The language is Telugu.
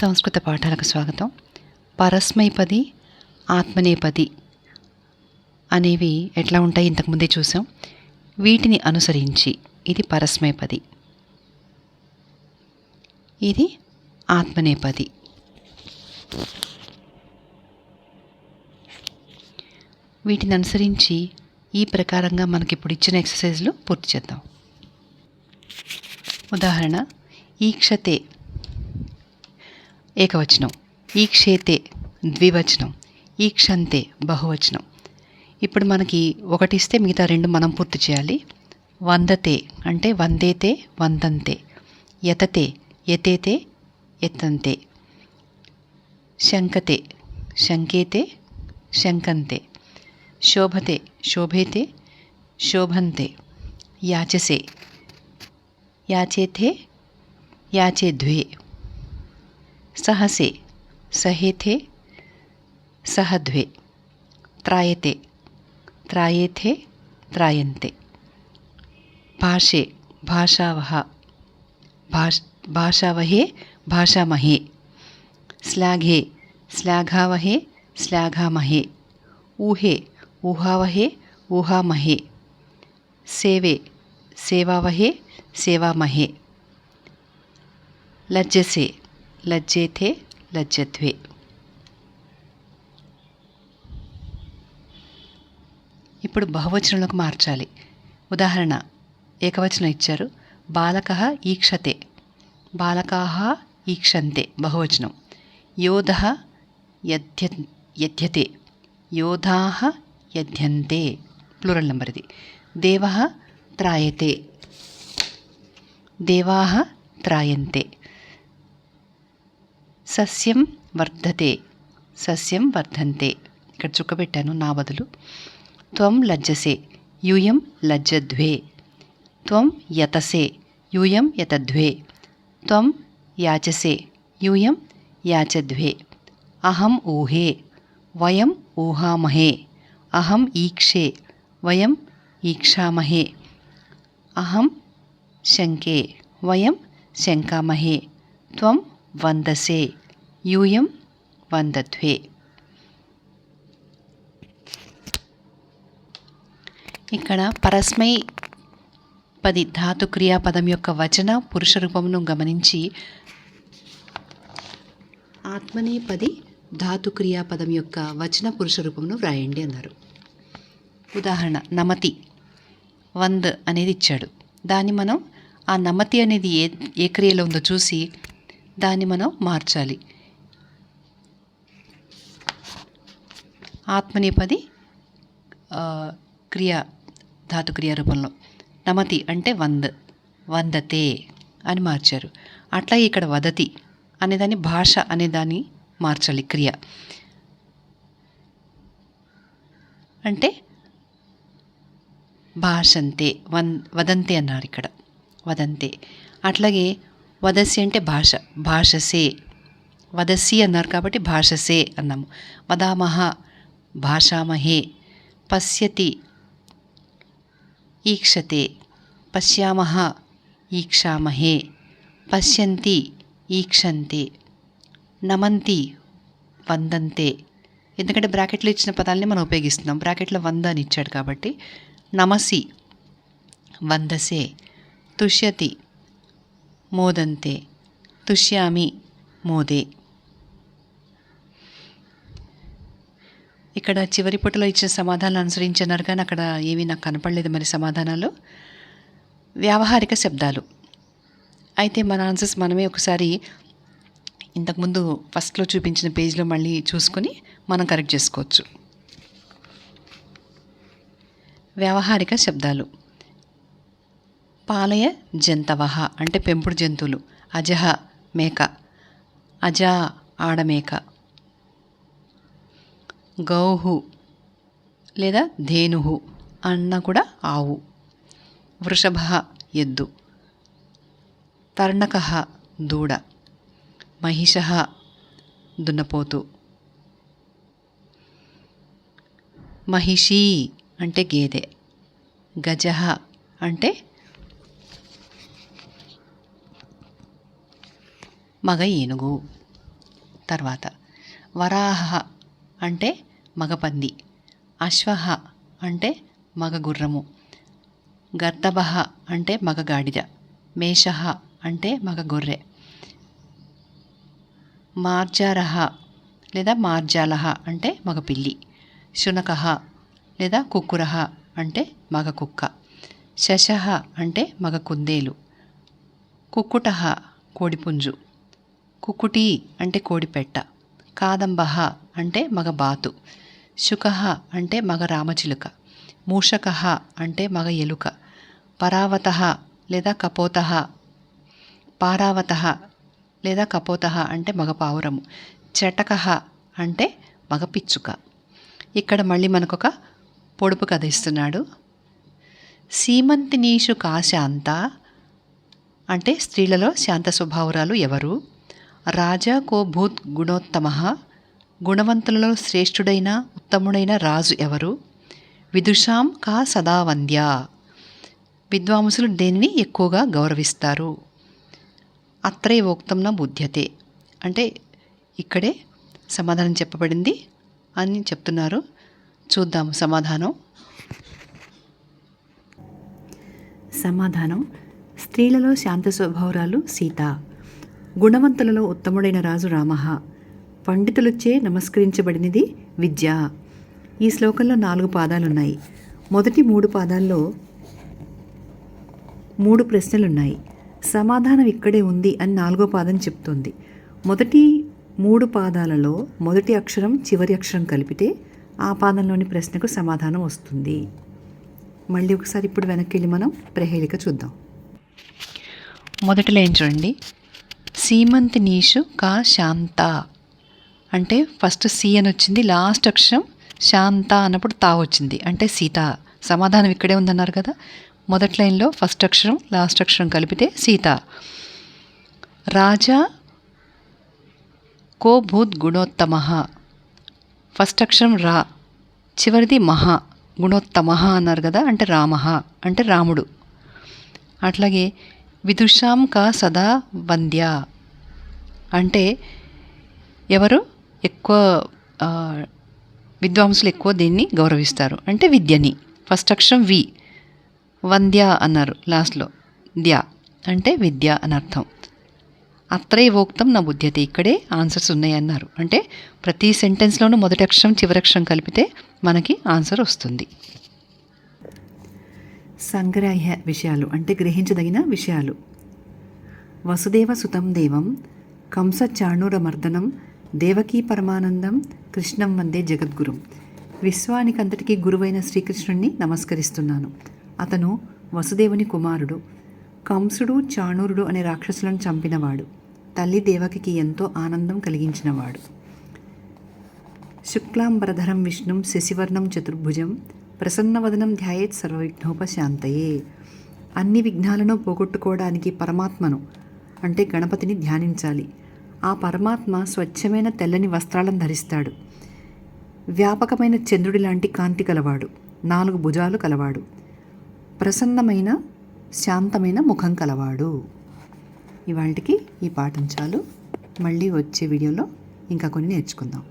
సంస్కృత పాఠాలకు స్వాగతం. పరస్మైపది ఆత్మనేపది అనేవి ఎట్లా ఉంటాయి ఇంతకుముందే చూసాం. వీటిని అనుసరించి ఇది పరస్మైపది. ఇది ఆత్మనేపది. వీటిని అనుసరించి ఈ ప్రకారంగా మనకి ఇప్పుడు ఇచ్చిన ఎక్సర్సైజ్లు పూర్తి చేద్దాం. ఉదాహరణ ఈక్షతే ఏకవచనం. ఈక్షేతే ద్వివచనం. ఈక్షంతే బహువచనం. ఇప్పుడు మనకి ఒకటి ఇస్తే మిగతా రెండు మనం పూర్తి చేయాలి. వందతే అంటే వందేతే వందంతే. యతతే యతేతే ఎత్తంతే శంకతే శంకేతే శంకంతే శోభతే శోభేతే శోభంతే. యాచసే. యాచేతే యాచే ద్వే सहसे, सहेथे सह द्वे त्रायते, त्रायेथे, त्रायन्ते। भाषे, भाषावः, भाष, भाषावहे, भाषामहे। श्लाघे श्लाघावहे श्लाघामहे ऊहे, ऊहावहे, ऊहामहे। सेवे, सेवावहे, सेवामहे। लज्जसे లజ్జేతే లజ్జద్వే ఇప్పుడు బహువచనంలోకి మార్చాలి. ఉదాహరణ ఏకవచనం ఇచ్చారు. బాలక ఈక్షతే. బాలకాహ ఈక్షంతే బహువచనం. యోధ యధ్య యధ్యతే. యోధాహ యధ్యంతే ప్లూరల్ నెంబర్ ఇది దేవ త్రాయతే. దేవాహ త్రాయంతే. సస్యం వర్ధతే సస్యం వర్ధంతే. ఇక్కడ చుక్కబెట్టాను నా బదులు. త్వం లజ్జసే యూయం లజ్జద్వే. త్వం యతసే యూయం యతద్వే. త్వం యాచసే యూయం యాచద్వే. అహం ఊహే వయం ఊహామహే. అహం ఈక్షే వయం ఈక్షామహే. అహం శంకే వయం శంకామహే. త్వం వందసే. యూయం వందద్వే ఇక్కడ పరస్మై పది ధాతు క్రియాపదం యొక్క వచన పురుష రూపమును గమనించి ఆత్మనేపది ధాతు క్రియాపదం యొక్క వచన పురుష రూపమును వ్రాయండి అన్నారు ఉదాహరణ నమతి వంద్ అనేది ఇచ్చాడు దాన్ని మనం ఆ నమతి అనేది ఏ ఏ క్రియలో ఉందో చూసి దాన్ని మనం మార్చాలి ఆత్మనేపది క్రియ ధాతుక్రియ రూపంలో. నమతి అంటే వంద వందతే అని మార్చారు. అట్లాగే ఇక్కడ వదతి అనేదాన్ని భాష అనేదాన్ని మార్చాలి క్రియ. అంటే భాషంతే వన్ వదంతే అన్నారు ఇక్కడ. వదంతే. అట్లాగే వదసి అంటే భాష భాషసే. వదసి అన్నారు కాబట్టి భాషసే అన్నాము. వదామహ భాషామహే పశ్యతి ఈక్షతే పశ్యామహ ఈక్షామహే పశ్యంతి ఈక్షంతే నమంతి వందంతే ఎందుకంటే బ్రాకెట్లో ఇచ్చిన పదాలని మనం ఉపయోగిస్తున్నాం. బ్రాకెట్లో వంద అని ఇచ్చాడు కాబట్టి నమసి వందసే. తుష్యతి మోదంతే. తుష్యామి మోదే. ఇక్కడ చివరి పుటలో ఇచ్చిన సమాధానాలు అనుసరించినారు కానీ అక్కడ ఏమీ నాకు కనపడలేదు మరి సమాధానాలు. వ్యావహారిక శబ్దాలు. అయితే మన ఆన్సర్స్ మనమే ఒకసారి ఇంతకుముందు ఫస్ట్లో చూపించిన పేజ్లో మళ్ళీ చూసుకొని మనం కరెక్ట్ చేసుకోవచ్చు. వ్యావహారిక శబ్దాలు. పాలయ జంతవహ అంటే పెంపుడు జంతువులు. అజహ మేక. అజా ఆడమేక గౌహు లేదా ధేనుహు అన్న కూడా ఆవు. వృషభ ఎద్దు. తర్ణక దూడ. మహిష దున్నపోతు. మహిషి అంటే గేదె. గజ అంటే మగ ఏనుగు. తర్వాత వరాహ అంటే మగపంది. అశ్వహ అంటే మగ గుర్రము గర్దభ అంటే మగ గాడిద మేషహ అంటే మగ గొర్రె మార్జారహ లేదా మార్జాలహ అంటే మగ పిల్లి శునకహ లేదా కుక్కురహ అంటే మగ కుక్క శశహ అంటే మగ కుందేలు కుక్కుటహ కోడిపుంజు. కుక్కుటి అంటే కోడిపెట్ట. కాదంబహ అంటే మగ బాతు శుకహ అంటే మగ రామచిలుక. మూషకహ అంటే మగ ఎలుక. పరావత లేదా కపోత పారావత లేదా కపోత అంటే మగ పావురము. చటక అంటే మగ పిచ్చుక. ఇక్కడ మళ్ళీ మనకొక పొడుపు కథ ఇస్తున్నాడు. సీమంతినీషు కాశాంత అంటే స్త్రీలలో శాంత స్వభావరాలు ఎవరు? రాజా కో భూత్ గుణోత్తమ గుణవంతులలో శ్రేష్ఠుడైన ఉత్తముడైన రాజు ఎవరు? విదుషాం కా సదావంద్య. విద్వాంసులు దేనిని ఎక్కువగా గౌరవిస్తారు? అత్రే ఉక్తంన బుద్ధ్యతే అంటే ఇక్కడే సమాధానం చెప్పబడింది అని చెప్తున్నారు. చూద్దాము సమాధానం. సమాధానం. స్త్రీలలో శాంత స్వభావరాలు సీత. గుణవంతులలో ఉత్తముడైన రాజు రామ పండితులచే నమస్కరించబడినది విద్య. ఈ శ్లోకంలో నాలుగు పాదాలున్నాయి. మొదటి మూడు పాదాల్లో మూడు ప్రశ్నలున్నాయి. సమాధానం ఇక్కడే ఉంది అని నాలుగో పాదం చెప్తుంది. మొదటి మూడు పాదాలలో మొదటి అక్షరం చివరి అక్షరం కలిపితే ఆ పాదంలోని ప్రశ్నకు సమాధానం వస్తుంది. మళ్ళీ ఒకసారి ఇప్పుడు వెనక్కి వెళ్ళి మనం ప్రహేళిక చూద్దాం. మొదటిలో ఏం చూడండి. సీమంత్ నీషు కా శాంత? అంటే ఫస్ట్ సి అని వచ్చింది లాస్ట్ అక్షరం శాంత అన్నప్పుడు తా వచ్చింది. అంటే సీత. సమాధానం ఇక్కడే ఉందన్నారు కదా. మొదటి లైన్లో ఫస్ట్ అక్షరం లాస్ట్ అక్షరం కలిపితే సీత. రాజా కో భూత్ గుణోత్తమ. ఫస్ట్ అక్షరం రా. చివరిది మహా గుణోత్తమ అన్నారు కదా. అంటే రామ అంటే రాముడు. అట్లాగే విదుషాం కా సదా వంద్య. అంటే ఎవరు? ఎక్కువ విద్వాంసులు ఎక్కువ దీన్ని గౌరవిస్తారు. అంటే విద్యని. ఫస్ట్ అక్షరం వి. వంద్య అన్నారు లాస్ట్లో. ద్య అంటే విద్య అని అర్థం. అత్రైవోక్తం నా బుద్ధ్యతే ఇక్కడే ఆన్సర్స్ ఉన్నాయి అన్నారు అంటే ప్రతి సెంటెన్స్లోనూ మొదటి అక్షరం చివరక్షరం కలిపితే మనకి ఆన్సర్ వస్తుంది. సంగ్రహ్య విషయాలు అంటే గ్రహించదగిన విషయాలు. వసుదేవ సుతం దేవం కంస చాణూర మర్దనం దేవకీ పరమానందం కృష్ణం వందే జగద్గురుం. విశ్వానికంతటికీ గురువైన శ్రీకృష్ణుణ్ణి నమస్కరిస్తున్నాను. అతను వసుదేవుని కుమారుడు. కంసుడు చాణూరుడు అనే రాక్షసులను చంపినవాడు. తల్లి దేవకికి ఎంతో ఆనందం కలిగించినవాడు. శుక్లాంబరధరం విష్ణుం శశివర్ణం చతుర్భుజం ప్రసన్నవదనం ధ్యాయేత్ సర్వవిఘ్నోపశాంతయే. అన్ని విఘ్నాలను పోగొట్టుకోవడానికి పరమాత్మను అంటే గణపతిని ధ్యానించాలి. ఆ పరమాత్మ స్వచ్ఛమైన తెల్లని వస్త్రాలను ధరిస్తాడు. వ్యాపకమైన చంద్రుడి లాంటి కాంతి కలవాడు. నాలుగు భుజాలు కలవాడు. ప్రసన్నమైన శాంతమైన ముఖం కలవాడు. ఇవాళకి ఈ పాఠం చాలు. మళ్ళీ వచ్చే వీడియోలో ఇంకా కొన్ని నేర్చుకుందాం.